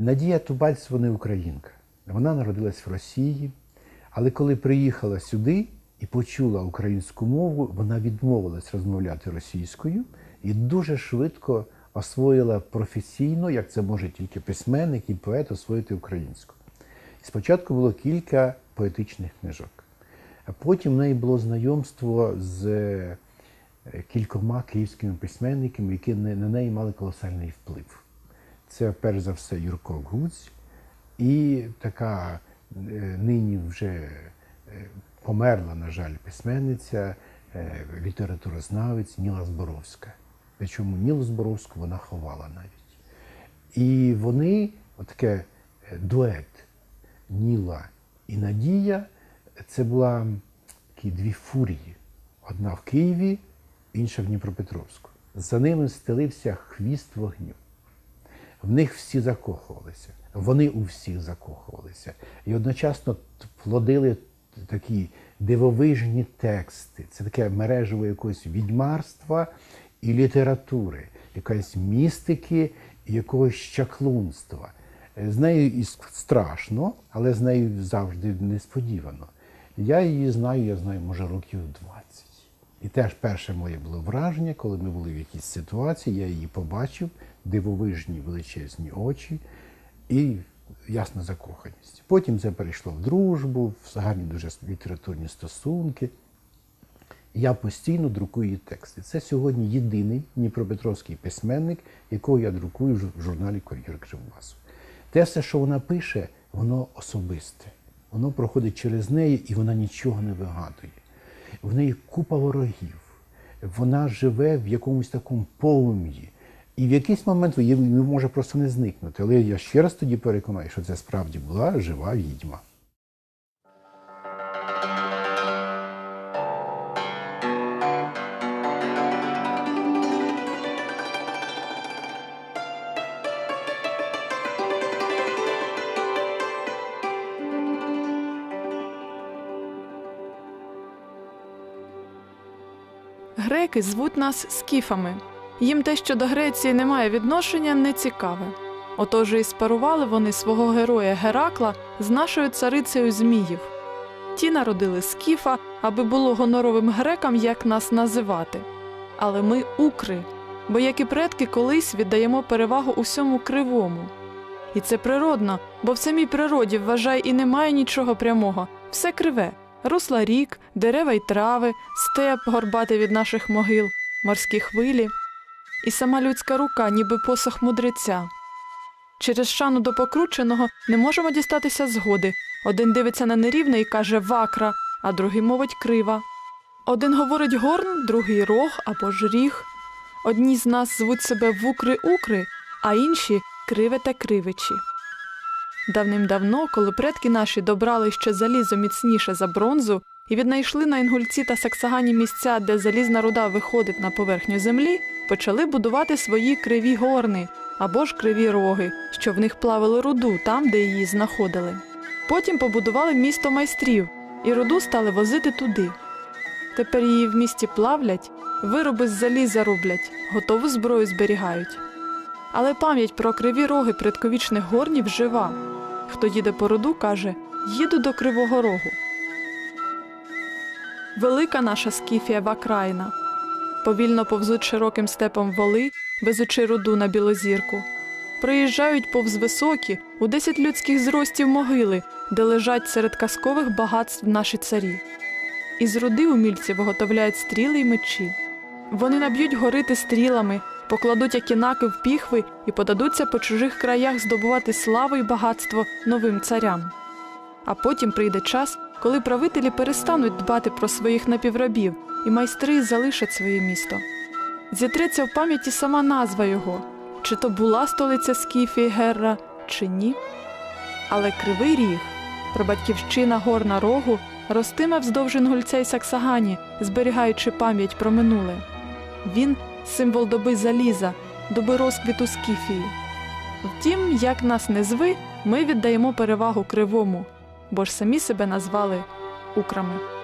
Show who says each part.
Speaker 1: Надія Тубальцева не українка. Вона народилась в Росії, але коли приїхала сюди і почула українську мову, вона відмовилась розмовляти російською і дуже швидко освоїла професійно, як це може тільки письменник і поет освоїти українську. І спочатку було кілька поетичних книжок, а потім в неї було знайомство з е, кількома київськими письменниками, які на неї мали колосальний вплив. Це перш за все Юрко Гуць і така е, нині вже е, померла, на жаль, письменниця, е, літературознавець Ніла Зборовська. Причому Нілу Зборовську вона ховала навіть. І вони, отаке дует Ніла і Надія, це була такі дві фурії. Одна в Києві, інша в Дніпропетровську. За ними стелився хвіст вогню. В них всі закохувалися, вони у всіх закохувалися. І одночасно плодили такі дивовижні тексти. Це таке мережево якогось відьмарства і літератури, якоїсь містики і якогось чаклунства. З нею і страшно, але з нею завжди несподівано. Я її знаю, я знаю, може, років 20. І теж перше моє було враження, коли ми були в якійсь ситуації, я її побачив, дивовижні величезні очі і ясна закоханість. Потім це перейшло в дружбу, в гарні дуже літературні стосунки. Я постійно друкую її тексти. Це сьогодні єдиний дніпропетровський письменник, якого я друкую в журналі Кор'єр Кривбасу. Те все, що вона пише, воно особисте. Воно проходить через неї і вона нічого не вигадує. В неї купа ворогів. Вона живе в якомусь такому полум'ї. І в якийсь момент її може просто не зникнути. Але я ще раз тоді переконаю, що це справді була жива відьма.
Speaker 2: Греки звуть нас скіфами. Їм те, що до Греції немає відношення, не цікаве. Отож і спарували вони свого героя Геракла з нашою царицею Зміїв. Ті народили скіфа, аби було гоноровим грекам, як нас називати. Але ми укри, бо як і предки колись віддаємо перевагу усьому кривому. І це природно, бо в самій природі, вважай, і немає нічого прямого, все криве. Русла рік, дерева й трави, степ горбатий від наших могил, морські хвилі, і сама людська рука, ніби посох мудреця. Через шану до покрученого не можемо дістатися згоди. Один дивиться на нерівне і каже вакра, а другий мовить крива. Один говорить горн, другий рог або ж ріг. Одні з нас звуть себе вукри-укри, а інші криве та кривичі. Давним-давно, коли предки наші добрали ще залізо міцніше за бронзу і віднайшли на Інгульці та Саксагані місця, де залізна руда виходить на поверхню землі, почали будувати свої криві горни або ж криві роги, що в них плавили руду там, де її знаходили. Потім побудували місто майстрів і руду стали возити туди. Тепер її в місті плавлять, вироби з заліза роблять, готову зброю зберігають. Але пам'ять про криві роги предковічних горнів жива. Хто їде по роду, каже їду до Кривого Рогу. Велика наша скіфія Вакраїна. Повільно повзуть широким степом воли, везучи руду на білозірку. Проїжджають повз високі, у десять людських зростів могили, де лежать серед казкових багатств наші царі. Із руди умільці виготовляють стріли й мечі. Вони наб'ють горити стрілами, покладуть акінаки в піхви і подадуться по чужих краях здобувати славу й багатство новим царям. А потім прийде час, коли правителі перестануть дбати про своїх напіврабів, і майстри залишать своє місто. Зітреться в пам'яті сама назва його, чи то була столиця Скіфії Герра, чи ні. Але кривий ріг, прабатьківщина горна рогу, ростиме вздовж Інгульця й Саксагані, зберігаючи пам'ять про минуле. Він символ доби заліза, доби розквіту Скіфії. Втім, як нас не зви, ми віддаємо перевагу кривому, бо ж самі себе назвали украми.